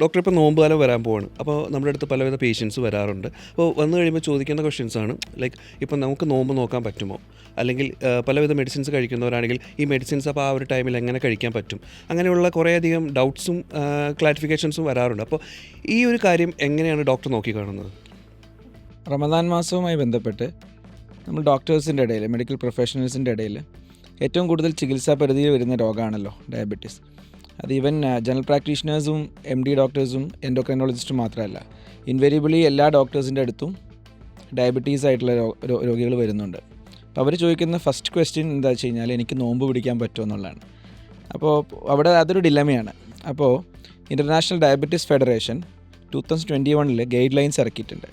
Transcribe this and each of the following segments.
Doctor ഇപ്പോൾ നോമ്പ് കാലം വരാൻ പോവാണ്. അപ്പോൾ നമ്മുടെ അടുത്ത് പലവിധ പേഷ്യൻസ് വരാറുണ്ട്. അപ്പോൾ വന്നു കഴിയുമ്പോൾ ചോദിക്കുന്ന ക്വസ്റ്റ്യൻസ് ആണ്. ലൈക്ക് ഇപ്പം നമുക്ക് നോമ്പ് നോക്കാൻ പറ്റുമോ? അല്ലെങ്കിൽ പലവിധ മെഡിസിൻസ് കഴിക്കുന്നവരാണെങ്കിൽ ഈ മെഡിസിൻസ് അപ്പോൾ ആ ഒരു ടൈമിൽ എങ്ങനെ കഴിക്കാൻ പറ്റും? അങ്ങനെയുള്ള കുറേയധികം ഡൗട്ട്സും ക്ലാരിഫിക്കേഷൻസും വരാറുണ്ട്. അപ്പോൾ ഈ ഒരു കാര്യം എങ്ങനെയാണ് ഡോക്ടർ നോക്കി കാണുന്നത് റമദാൻ മാസവുമായി ബന്ധപ്പെട്ട് നമ്മൾ ഡോക്ടേഴ്സിന്റെ ഇടയിൽ മെഡിക്കൽ പ്രൊഫഷണൽസിന്റെ ഇടയിൽ ഏറ്റവും കൂടുതൽ ചികിത്സാ പരിധിയിൽ വരുന്ന രോഗമാണല്ലോ ഡയബറ്റീസ് അത് ഈവൻ ജനറൽ പ്രാക്ടീഷണേഴ്സും എം ഡി ഡോക്ടേഴ്സും എൻഡോക്രൈനോളജിസ്റ്റും മാത്രമല്ല. ഇൻവേരിയബിളി എല്ലാ ഡോക്ടേഴ്സിന്റെ അടുത്തും ഡയബറ്റീസ് ആയിട്ടുള്ള രോഗികൾ വരുന്നുണ്ട്. അപ്പോൾ അവർ ചോദിക്കുന്ന ഫസ്റ്റ് ക്വസ്റ്റ്യൻ എന്താ വെച്ച് കഴിഞ്ഞാൽ എനിക്ക് നോമ്പ് പിടിക്കാൻ പറ്റുമോ എന്നുള്ളതാണ്. അപ്പോൾ അവിടെ അതൊരു ഡിലമയാണ് അപ്പോൾ international diabetes federation two thousand twenty വണ്ണിൽ ഗൈഡ് ലൈൻസ് ഇറക്കിയിട്ടുണ്ട്.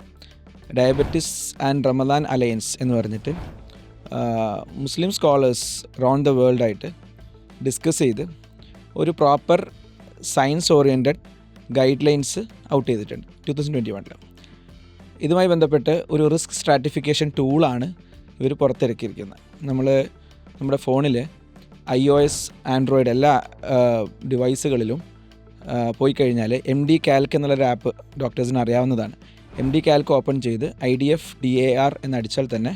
ഡയബറ്റീസ് ആൻഡ് റമദാൻ അലയൻസ് എന്ന് പറഞ്ഞിട്ട് Muslim scholars round the world ആയിട്ട് ഡിസ്കസ് ചെയ്ത് ഒരു proper science oriented guidelines out ചെയ്തിട്ടുണ്ട് ടു തൗസൻഡ് ട്വന്റി വണ്ണിൽ ഇതുമായി ബന്ധപ്പെട്ട് ഒരു റിസ്ക് സ്ട്രാറ്റിഫിക്കേഷൻ ടൂളാണ് ഇവർ പുറത്തിറക്കിയിരിക്കുന്നത്. നമ്മൾ നമ്മുടെ ഫോണിൽ ഐ ഒ എസ് ആൻഡ്രോയിഡ് എല്ലാ ഡിവൈസുകളിലും പോയി കഴിഞ്ഞാൽ എം ഡി കാൽക്ക് എന്നുള്ളൊരു ആപ്പ് ഡോക്ടേഴ്സിന് അറിയാവുന്നതാണ്. എം ഡി കാൽക്ക് ഓപ്പൺ ചെയ്ത് I D F D A R എന്നടിച്ചാൽ തന്നെ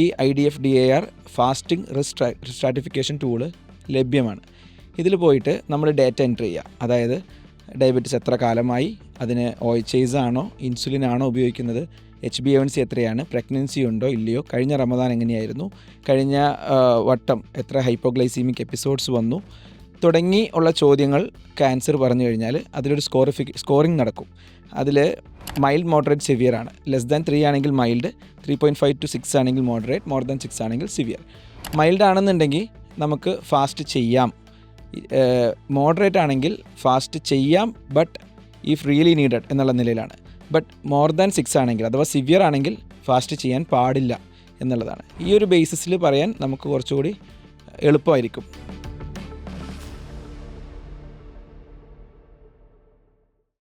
ഈ I D F D A R fasting risk stratification tool ലഭ്യമാണ്. ഇതിൽ പോയിട്ട് നമ്മൾ ഡേറ്റ എൻട്രി ചെയ്യുക അതായത് ഡയബറ്റിസ് എത്ര കാലമായി അതിന് ഓയിച്ചേസ് ആണോ ഇൻസുലിൻ ആണോ ഉപയോഗിക്കുന്നത് എച്ച് ബി എവൻസി എത്രയാണ് പ്രഗ്നൻസി ഉണ്ടോ ഇല്ലയോ കഴിഞ്ഞ റമദാൻ എങ്ങനെയായിരുന്നു കഴിഞ്ഞ വട്ടം എത്ര ഹൈപ്പോഗ്ലൈസീമിക് എപ്പിസോഡ്സ് വന്നു തുടങ്ങി ഉള്ള ചോദ്യങ്ങൾ ക്യാൻസർ പറഞ്ഞു കഴിഞ്ഞാൽ അതിലൊരു സ്കോറിഫി സ്കോറിംഗ് നടക്കും. അതിൽ മൈൽഡ് മോഡറേറ്റ് സിവിയർ ആണ്. ലെസ് ദാൻ ത്രീ ആണെങ്കിൽ mild three point five to six ആണെങ്കിൽ മോഡറേറ്റ് മോർ ദാൻ സിക്സ് ആണെങ്കിൽ സിവിയർ മൈൽഡ് ആണെന്നുണ്ടെങ്കിൽ നമുക്ക് ഫാസ്റ്റ് ചെയ്യാം. മോഡറേറ്റ് ആണെങ്കിൽ ഫാസ്റ്റ് ചെയ്യാം ബട്ട് ഈ റിയലി നീഡഡ് എന്നുള്ള നിലയിലാണ്. ബട്ട് മോർ ദാൻ സിക്സ് ആണെങ്കിൽ അഥവാ സിവിയർ ആണെങ്കിൽ ഫാസ്റ്റ് ചെയ്യാൻ പാടില്ല എന്നുള്ളതാണ്. ഈ ഒരു ബേസിസിൽ പറയാൻ നമുക്ക് കുറച്ചുകൂടി എളുപ്പമായിരിക്കും.